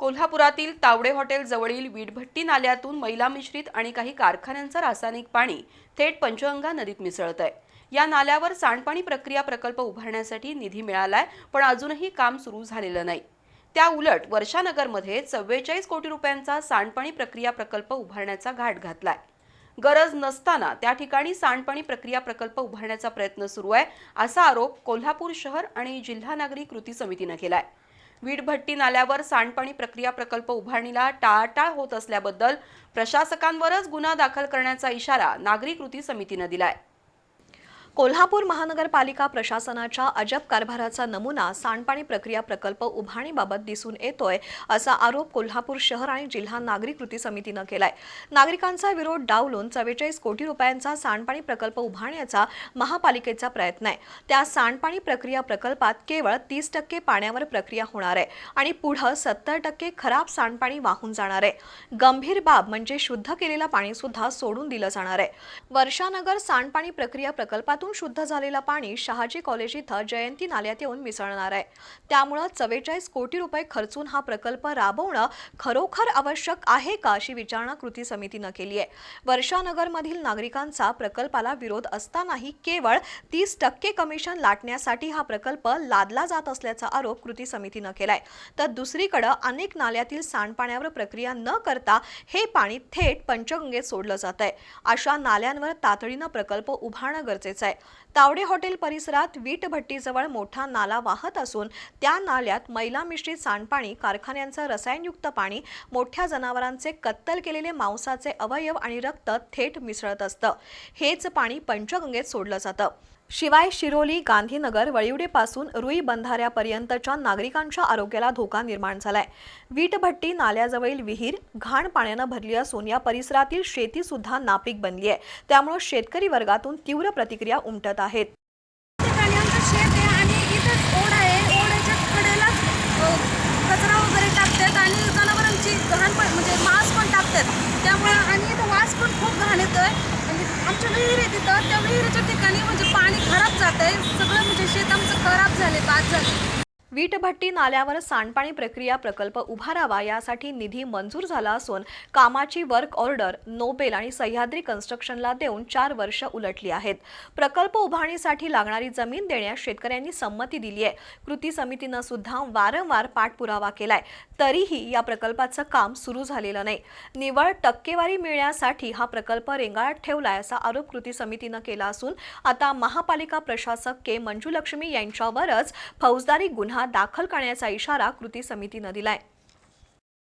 कोल्हापुरातील तावडे हॉटेल जवळील वीटभट्टी नाल्यातून मैला मिश्रित आणि काही कारखान्यांचं रासायनिक पाणी थेट पंचगंगा नदीत मिसळत आहे. या नाल्यावर सांडपाणी प्रक्रिया प्रकल्प उभारण्यासाठी निधी मिळालाय पण अजूनही काम सुरू झालेलं नाही. त्या उलट वर्षानगरमध्ये चव्वेचाळीस कोटी रुपयांचा सांडपाणी प्रक्रिया प्रकल्प उभारण्याचा घाट घातलाय. गरज नसताना त्या ठिकाणी सांडपाणी प्रक्रिया प्रकल्प उभारण्याचा प्रयत्न सुरू आहे असा आरोप कोल्हापूर शहर आणि जिल्हा नागरी कृती समितीनं केलाय. वीटभट्टी नाल्यावर सांडपाणी प्रक्रिया प्रकल्प उभारणीला टाळाटाळ होत असल्याबद्दल प्रशासकांवरच गुन्हा दाखल करण्याचा इशारा नागरी कृती समितीनं दिलाय. कोल्हापूर महानगरपालिका प्रशासनाच्या अजब कारभाराचा नमुना सांडपाणी प्रक्रिया प्रकल्प उभारणीबाबत दिसून येतोय असा आरोप कोल्हापूर शहर आणि जिल्हा नागरी कृती समितीनं केलाय. नागरिकांचा विरोध डावलून चव्वेचाळीस कोटी रुपयांचा सांडपाणी प्रकल्प उभारण्याचा महापालिकेचा प्रयत्न आहे. त्या सांडपाणी प्रक्रिया प्रकल्पात केवळ तीस टक्के पाण्यावर प्रक्रिया होणार आहे आणि पुढं सत्तर टक्के खराब सांडपाणी वाहून जाणार आहे. गंभीर बाब म्हणजे शुद्ध केलेलं पाणी सुद्धा सोडून दिलं जाणार आहे. वर्षानगर सांडपाणी प्रक्रिया प्रकल्पातून शुद्ध झालेलं पाणी शहाजी कॉलेज इथं जयंती नाल्यात येऊन मिसळणार आहे. त्यामुळं चव्वेचाळीस कोटी रुपये खर्चून हा प्रकल्प राबवणं खरोखर आवश्यक आहे का अशी विचारणा कृती समितीनं केली आहे. वर्षानगरमधील नागरिकांचा प्रकल्पाला विरोध असतानाही केवळ तीस टक्के कमिशन लाटण्यासाठी हा प्रकल्प लादला जात असल्याचा आरोप कृती समितीनं केलाय. तर दुसरीकडं अनेक नाल्यातील सांडपाण्यावर प्रक्रिया न करता हे पाणी थेट पंचगंगेत सोडलं जात आहे अशा नाल्यांवर तातडीनं प्रकल्प उभारणं गरजेचं आहे. तावडे हॉटेल परिसरात वीटभट्टीजवळ मोठा नाला वाहत असून त्या नाल्यात मैला मिश्रित सांडपाणी कारखान्यांचं रसायनयुक्त पाणी मोठ्या जनावरांचे कत्तल केलेले मांसाचे अवयव आणि रक्त थेट मिसळत असतं. हेच पाणी पंचगंगेत सोडलं जातं. शिवाय शिरोली गांधीनगर वळिवडेपासून रुई बंधाऱ्यापर्यंतच्या नागरिकांच्या आरोग्याला धोका निर्माण झालाय. वीटभट्टी नाल्याजवळील विहीर घाण पाण्यानं भरली असून या परिसरातील शेतीसुद्धा नापीक बनली आहे त्यामुळे शेतकरी वर्गातून तीव्र प्रतिक्रिया उमटत आहेत ठिकाणी आमचं शेत आहे आणि इथंच ओढ आहे ओढ्याच्या कडेलाच अ, कचरा वगैरे टाकतात आणि जनावरांची घाण पण म्हणजे मांस पण टाकतात त्यामुळे आणि इथं वास पण खूप घाण येतोय म्हणजे आमच्या विहीर आहे तिथं त्या विहिरीच्या ठिकाणी म्हणजे पाणी खराब जात आहे सगळं म्हणजे शेत आमचं खराब झाले बाद झाले. वीटभट्टी नाल्यावर सांडपाणी प्रक्रिया प्रकल्प उभारावा यासाठी निधी मंजूर झाला असून कामाची वर्क ऑर्डर नोबेल आणि सह्याद्री कन्स्ट्रक्शनला देऊन चार वर्ष उलटली आहेत. प्रकल्प उभारणीसाठी लागणारी जमीन देण्यास शेतकऱ्यांनी संमती दिली आहे. कृती समितीनं सुद्धा वारंवार पाठपुरावा केलाय. तरीही या प्रकल्पाचं काम सुरू झालेलं नाही. निवळ टक्केवारी मिळण्यासाठी हा प्रकल्प रेंगाळत ठेवलाय असा आरोप कृती समितीनं केला असून आता महापालिका प्रशासक के मंजुलक्ष्मी यांच्यावरच फौजदारी गुन्हा गुन्हा दाखल करण्याचा इशारा कृती समितीनं दिलाय.